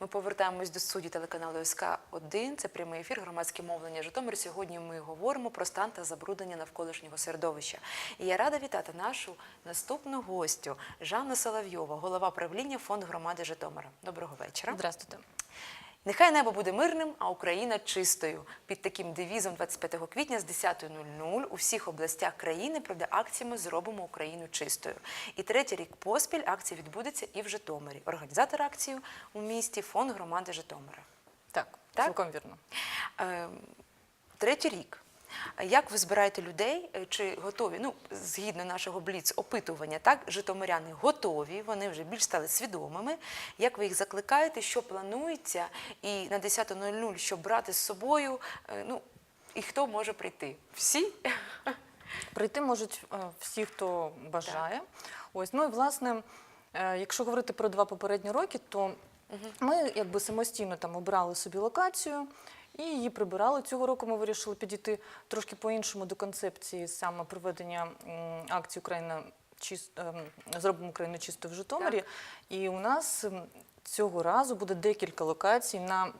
Ми повертаємось до студії телеканалу СК 1 Це прямий ефір, громадське мовлення Житомир. Сьогодні ми говоримо про стан та забруднення навколишнього середовища. І я рада вітати нашу наступну гостю Жанну Соловйова, голова правління фонд громади Житомира. Доброго вечора. Здравствуйте. Нехай небо буде мирним, а Україна чистою. Під таким девізом 25 квітня з 10.00 у всіх областях країни пройде акція Ми Зробимо Україну чистою. І третій рік поспіль акція відбудеться і в Житомирі. Організатор акції у місті фонд громади Житомира. Так, Так? цілком вірно. Е, Третій рік. Як ви збираєте людей? Е, Чи готові? Ну, згідно нашого бліц опитування, так житомиряни готові, вони вже більш стали свідомими. Як ви їх закликаєте, що планується, і на 10.00 що брати з собою? Е, Ну і хто може прийти? Всі? Прийти можуть е, всі, хто бажає. Ось, ну і власне, якщо говорити про два попередні роки, то ми якби самостійно там обрали собі локацію і її прибирали. Цього року ми вирішили підійти трошки по-іншому до концепції саме проведення акції Україна чис- ем, зробимо Україну чисто в Житомирі. І у нас цього разу буде декілька локацій на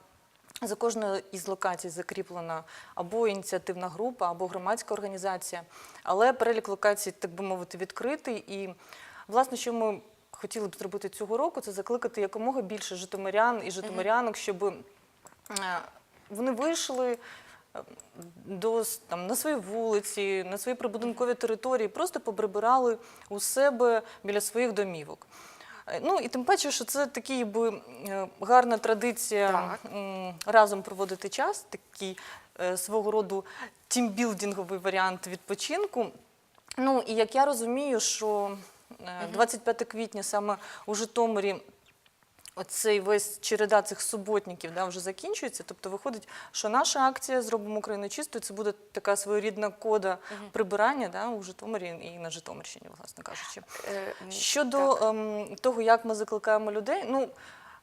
За кожною із локацій закріплена або ініціативна група, або громадська організація. Але перелік локацій, так би мовити, відкритий. І, власне, що ми хотіли б зробити цього року, це закликати якомога більше житомирян і житомирянок, щоб е, вони вийшли е, до, там, на свої вулиці, на свої прибудинкові території, просто поприбирали у себе біля своїх домівок. Е, Ну і тим паче, що це такий би е, гарна традиція Так. разом проводити час, такий свого роду тімбілдинговий варіант відпочинку. Ну і як я розумію, що е, 25 квітня саме у Житомирі оцей весь череда цих суботників да, вже закінчується. Тобто виходить, що наша акція зробимо Україну чистою. Це буде така своєрідна кода прибирання да, у Житомирі і на Житомирщині, власне кажучи. Е, Щодо ем, того, як ми закликаємо людей, ну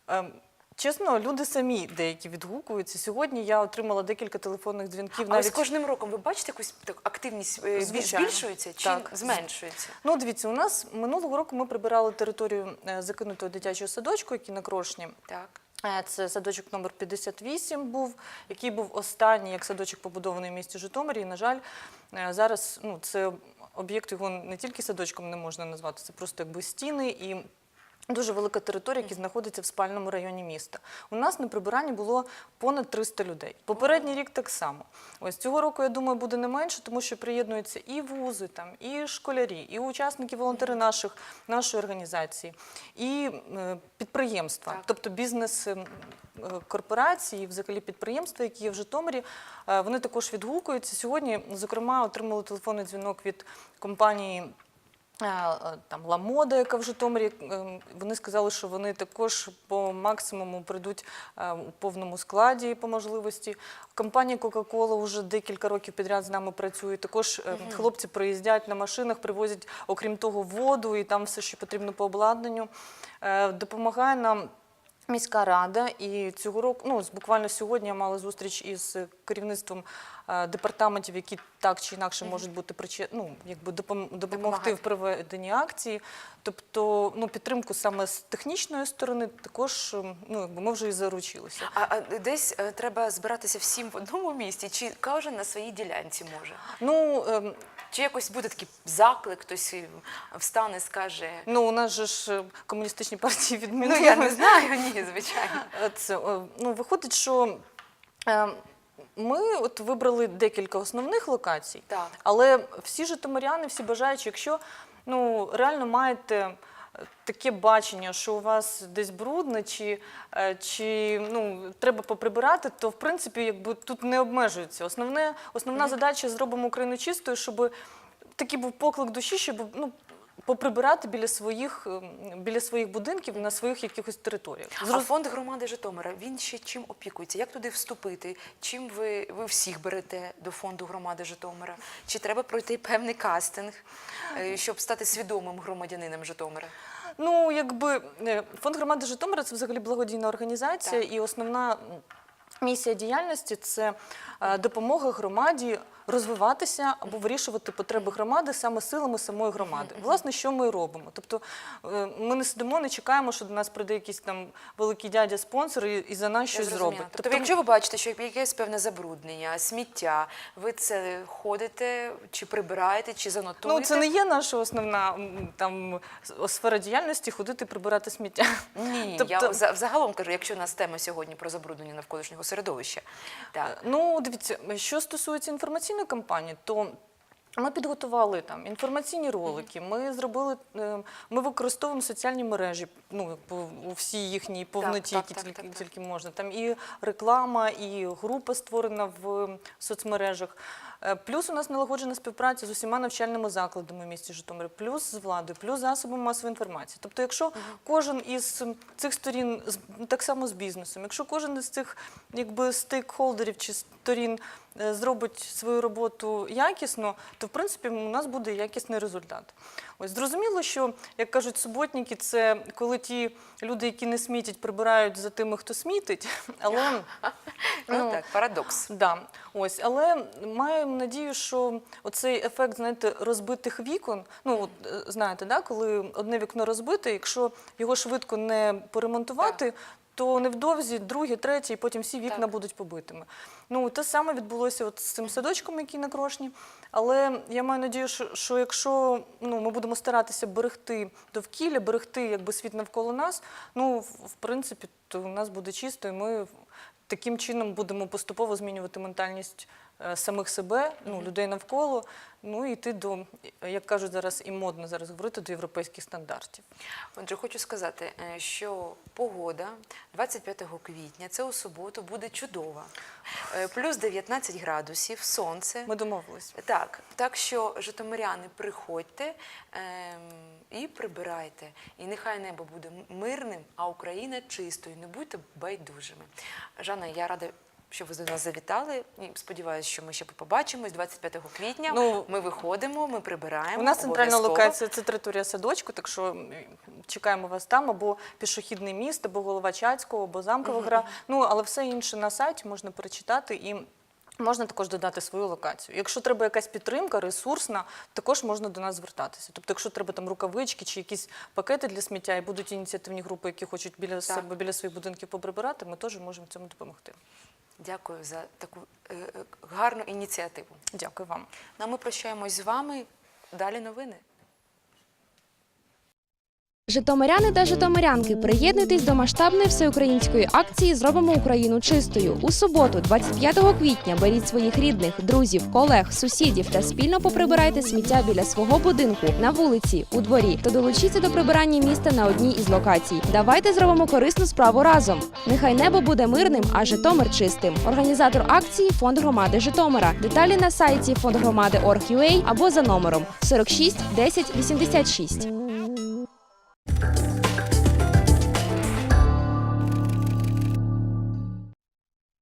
ем, чесно, люди самі деякі відгукуються. Сьогодні я отримала декілька телефонних дзвінків. Але з кожним роком ви бачите якусь так, активність е, Звичайно. збільшується чи Так. зменшується? Ну, дивіться, у нас минулого року ми прибирали територію е, закинутого дитячого садочку, який на Крошні. Так. Е, Це садочок номер 58 був, який був останній як садочок побудований в місті Житомирі. І, на жаль, е, зараз ну, це об'єкт його не тільки садочком не можна назвати, це просто якби стіни і. Дуже велика територія, яка знаходиться в спальному районі міста. У нас на прибиранні було понад 300 людей. Попередній рік так само. Ось цього року, я думаю, буде не менше, тому що приєднуються і вузи, там, і школярі, і учасники волонтери наших, нашої організації, і е, підприємства, Так. тобто бізнес. ем, е, Корпорації, взагалі підприємства, які є в Житомирі, е, вони також відгукуються. Сьогодні, зокрема, отримали телефонний дзвінок від компанії там Ламода, яка в Житомирі. Е, Вони сказали, що вони також по максимуму прийдуть е, у повному складі по можливості. Компанія Coca-Cola вже декілька років підряд з нами працює. Також е, хлопці приїздять на машинах, привозять, окрім того, воду і там все, що потрібно по обладнанню. Е, Допомагає нам. Міська рада і цього року, ну з- буквально сьогодні я мала зустріч із керівництвом е, департаментів, які так чи інакше можуть бути причи... ну, якби допомогти в проведенні акції. Тобто, ну підтримку саме з технічної сторони також ем, ну якби ми вже і заручилися. А, а десь е, треба збиратися всім в одному місці, чи кожен на своїй ділянці може? Ну ем, Чи якось буде такий заклик, хтось е, встане, скаже. ну у нас же ж е, комуністичні партії Ну я не знаю, ні, звичайно. Е, Це, е, ну, виходить, що е, ми от вибрали декілька основних локацій, Так. але всі житомиряни, всі бажаючі, якщо ну, реально маєте е, таке бачення, що у вас десь брудно, чи, е, чи ну, треба поприбирати, то в принципі якби тут не обмежується. Основне, основна задача зробимо Україну чистою, щоб такий був поклик душі, щоб ну, поприбирати біля своїх, ем, біля своїх будинків на своїх якихось територіях. А фонд громади Житомира він ще чим опікується? Як туди вступити? Чим ви, ви всіх берете до фонду громади Житомира? Чи треба пройти певний кастинг, е, щоб стати свідомим громадянином Житомира? Ну, якби е, фонд громади Житомира це взагалі благодійна організація, Так. і основна місія діяльності це е, допомога громаді розвиватися або вирішувати потреби громади саме силами самої громади. Власне, що ми робимо. Тобто е, ми не сидимо, не чекаємо, що до нас прийде якийсь там великий дядя спонсор і, і за нас щось зробить. Тобто, якщо ви бачите, що якесь певне забруднення, сміття, ви це ходите, чи прибираєте, чи занотуєте? Ну, це не є наша основна там сфера діяльності ходити прибирати сміття. Ні, Тобто- я взагалом кажу, якщо у нас тема сьогодні про забруднення навколишнього середовища. Так. Ну, дивіться, що стосується інформаційної кампанії, то ми підготували там інформаційні ролики. Ми зробили, е, ми використовуємо соціальні мережі, ну у всій їхній повноті, так, які так, тільки, так, так. тільки можна. Там і реклама, і група створена в соцмережах. Е, Плюс у нас налагоджена співпраця з усіма навчальними закладами в місті Житомирі, плюс з владою, плюс засобами масової інформації. Тобто, якщо кожен із цих сторін з- так само з бізнесом, якщо кожен із цих якби стейкхолдерів чи сторін е, зробить свою роботу якісно, то в принципі у нас буде якісний результат. Ось зрозуміло, що як кажуть суботники, це коли ті люди, які не смітять, прибирають за тими, хто смітить, але Ну, ну, так, парадокс. Да, ось, але маємо надію, що оцей ефект, знаєте, розбитих вікон. Ну, от, е, знаєте, да, коли одне вікно розбите, якщо його швидко не поремонтувати, то невдовзі другі, треті, і потім всі вікна Так. будуть побитими. Ну, те саме відбулося от з цим садочком, який на крошні. Але я маю надію, що, що якщо ну, ми будемо старатися берегти довкілля, берегти якби світ навколо нас, ну, в, принципі, то у нас буде чисто, і ми таким чином будемо поступово змінювати ментальність самих себе, ну, людей навколо, ну і йти до, як кажуть зараз, і модно зараз говорити, до європейських стандартів. Отже, хочу сказати, е, що погода 25 квітня, це у суботу, буде чудова. Е, Плюс 19 градусів, сонце. Ми домовились. Так, так що, житомиряни, приходьте ем, і прибирайте. І нехай небо буде мирним, а Україна чистою. Не будьте байдужими. Жанна, я рада. Що ви до нас завітали? І сподіваюся, що ми ще побачимось 25 квітня. Ну, ми виходимо, ми прибираємо. У нас центральна локація це територія садочку, так що чекаємо вас там, або пішохідний міст, або голова Чацького, або замкова гра. Ну але все інше на сайті можна перечитати і. Можна також додати свою локацію. Якщо треба якась підтримка, ресурсна, також можна до нас звертатися. Тобто, якщо треба там рукавички чи якісь пакети для сміття, і будуть ініціативні групи, які хочуть біля себе, біля своїх будинків поприбирати, ми теж можемо цьому допомогти. Дякую за таку е, е, гарну ініціативу. Дякую вам. Ну, а ми прощаємось з вами. Далі новини. Житомиряни та житомирянки, приєднуйтесь до масштабної всеукраїнської акції Зробимо Україну чистою. У суботу, 25 квітня, беріть своїх рідних, друзів, колег, сусідів та спільно поприбирайте сміття біля свого будинку, на вулиці, у дворі та долучіться до прибирання міста на одній із локацій. Давайте зробимо корисну справу разом. Нехай небо буде мирним, а Житомир чистим. Організатор акції Фонд громади Житомира. Деталі на сайті фондгромади.org.ua або за номером 46 10 86.